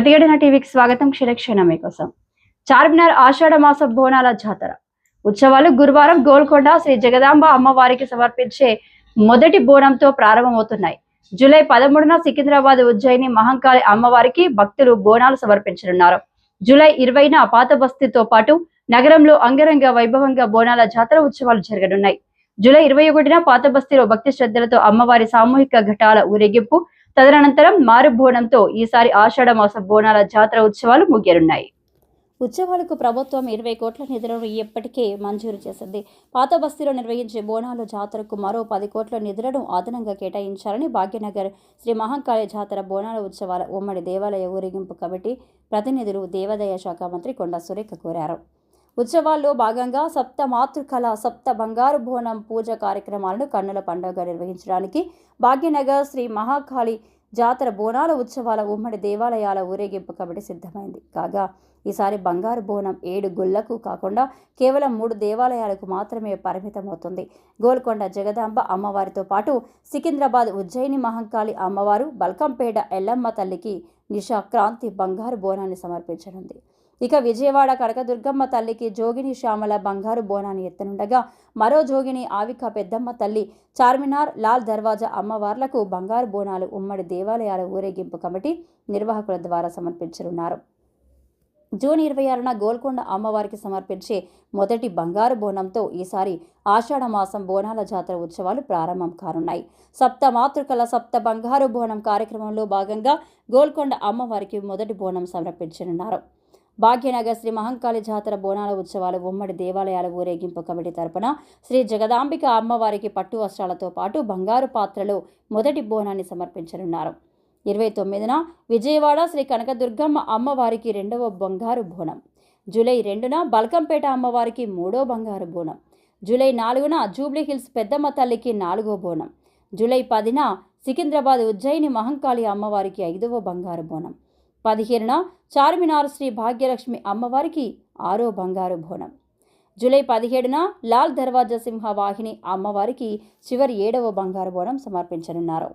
ప్రతిఘటన టీవీకి స్వాగతం క్షీరక్షణ మీకోసం. చార్మినార్ ఆషాఢ మాస బోనాల జాతర. ఉత్సవాలు గురువారం గోల్కొండ శ్రీ జగదాంబ అమ్మవారికి సమర్పించే మొదటి బోనంతో ప్రారంభమవుతున్నాయి. జూలై పదమూడున సికింద్రాబాద్ ఉజ్జయిని మహంకాళి అమ్మవారికి భక్తులు బోనాలు సమర్పించనున్నారు. జూలై ఇరవైన పాత బస్తీతో పాటు నగరంలో అంగరంగ వైభవంగా బోనాల జాతర ఉత్సవాలు జరగనున్నాయి. జూలై ఇరవై ఒకటిన పాత బస్తీలో భక్తి శ్రద్ధలతో అమ్మవారి సామూహిక ఘటాల ఊరేగింపు తదనంతరం మారు బోనంతో ఈసారి ఆషాఢ మాస బోనాల జాతర ఉత్సవాలు ముగియనున్నాయి. ఉత్సవాలకు ప్రభుత్వం ఇరవై కోట్ల నిధులను ఇప్పటికే మంజూరు చేసింది. పాత బస్తీలో నిర్వహించే బోనాలు జాతరకు మరో పది కోట్ల నిధులను అదనంగా కేటాయించాలని భాగ్యనగర్ శ్రీ మహంకాళి జాతర బోనాల ఉత్సవాల ఉమ్మడి దేవాలయ ఊరేగింపు కమిటీ ప్రతినిధులు దేవాదాయ శాఖ మంత్రి కొండా సురేఖ కోరారు. ఉత్సవాల్లో భాగంగా సప్త మాతృకళ సప్త బంగారు బోనం పూజ కార్యక్రమాలను కన్నుల పండుగ నిర్వహించడానికి భాగ్యనగర్ శ్రీ మహాకాళి జాతర బోనాల ఉత్సవాల ఉమ్మడి దేవాలయాల ఊరేగింపు కమిటీ సిద్ధమైంది. కాగా ఈసారి బంగారు బోనం ఏడు గుళ్ళకు కాకుండా కేవలం మూడు దేవాలయాలకు మాత్రమే పరిమితమవుతుంది. గోల్కొండ జగదాంబ అమ్మవారితో పాటు సికింద్రాబాద్ ఉజ్జయిని మహంకాళి అమ్మవారు బల్కంపేట ఎల్లమ్మ తల్లికి నిషా క్రాంతి బంగారు బోనాన్ని సమర్పించనుంది. ఇక విజయవాడ కడకదుర్గమ్మ తల్లికి జోగిని శ్యామల బంగారు బోనాన్ని ఎత్తనుండగా మరో జోగిని ఆవిక పెద్దమ్మ తల్లి చార్మినార్ లాల్ దర్వాజా అమ్మవార్లకు బంగారు బోనాలు ఉమ్మడి దేవాలయాల ఊరేగింపు కమిటీ నిర్వాహకుల ద్వారా సమర్పించనున్నారు. జూన్ ఇరవై ఆరున గోల్కొండ అమ్మవారికి సమర్పించే మొదటి బంగారు బోనంతో ఈసారి ఆషాఢ మాసం బోనాల జాతర ఉత్సవాలు ప్రారంభం కానున్నాయి. సప్త మాతృకల సప్త బంగారు బోనం కార్యక్రమంలో భాగంగా గోల్కొండ అమ్మవారికి మొదటి బోనం సమర్పించనున్నారు. భాగ్యనగర్ శ్రీ మహంకాళి జాతర బోనాల ఉత్సవాలు ఉమ్మడి దేవాలయాల ఊరేగింపు కమిటీ తరపున శ్రీ జగదాంబిక అమ్మవారికి పట్టు వస్త్రాలతో పాటు బంగారు పాత్రలో మొదటి బోనాన్ని సమర్పించనున్నారు. ఇరవై తొమ్మిదిన విజయవాడ శ్రీ కనకదుర్గమ్మ అమ్మవారికి రెండవ బంగారు బోనం. జూలై రెండున బల్కంపేట అమ్మవారికి మూడో బంగారు బోనం. జూలై నాలుగున జూబ్లీ హిల్స్ పెద్దమ్మ తల్లికి నాలుగో బోనం. జూలై పదిన సికింద్రాబాద్ ఉజ్జయిని మహంకాళి అమ్మవారికి ఐదవ బంగారు బోనం. పదిహేనున చార్మినార్ శ్రీ భాగ్యలక్ష్మి అమ్మవారికి ఆరో బంగారు బోనం. జూలై పదిహేడున లాల్ దర్వాజా సింహ వాహిని అమ్మవారికి చివరి ఏడవ బంగారు బోనం సమర్పించనున్నారు.